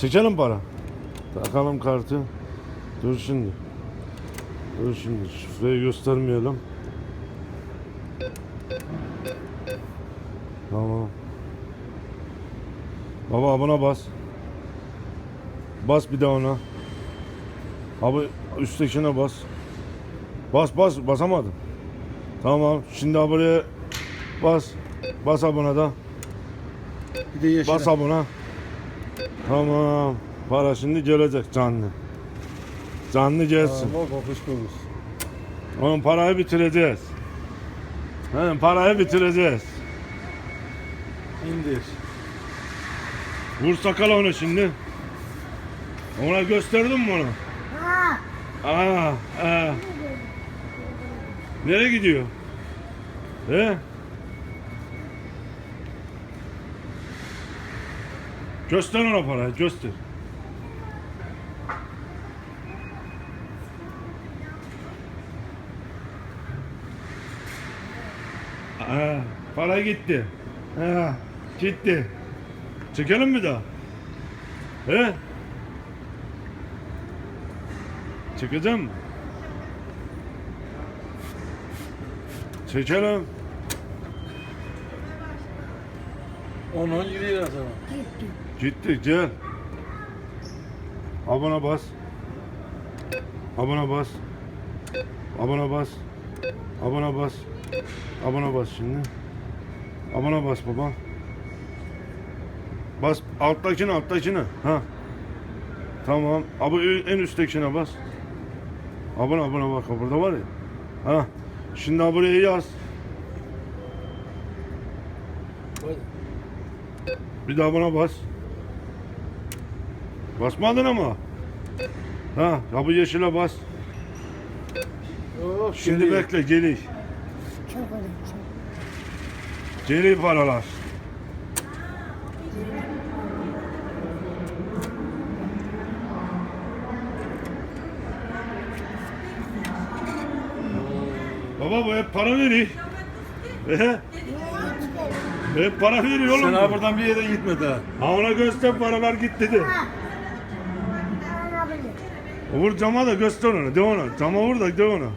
Çekelim para. Takalım kartı. Dur şimdi. Dur şimdi şifreyi göstermeyelim. Tamam. Baba buna bas. Bas bir de ona. Abi üsttekine bas. Bas bas basamadım. Tamam şimdi buraya bas. Bas abuna da. Bir de yeşil. Bas abuna. Tamam. Para şimdi gelecek canlı. Canlı gelsin. Bakış görürüz. Onun parayı bitireceğiz. He, parayı bitireceğiz. İndir. Vur sakal onu şimdi. Ona gösterdin mi onu? Aa, aa. Nereye gidiyor? He? Göster ona parayı, göster. Aa, para gitti. Ha, gitti. Çekelim mi daha? He? Çekeceğim mi? Çekelim. Onun gidiyor sana. Gitti gel. Abona bas. Abona bas. Abona bas. Abona bas. Abona bas şimdi. Abona bas baba. Bas alttakine alttakine. Ha. Tamam. Abi en üsttekine bas. Abone abone bak burada var ya. Ha. Şimdi buraya yaz. Hadi. Bir daha buna bas. Basmadın ama. Ha, ya bu yeşile bas. Oh, Şimdi geliyor. bekle, geliyor. Çok. Geliyor paralar. Baba bu hep para veriyor. He? Hep para veriyor oğlum. Sen ha buradan bir yere gitme daha. Ha ona göster paralar gitti dedi. Vur cama da göster onu, de ona. Cama vur da de ona. Abi?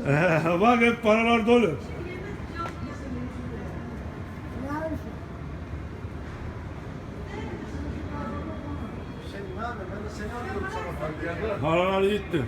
Bak hep paralar dolu. Paralar gitti.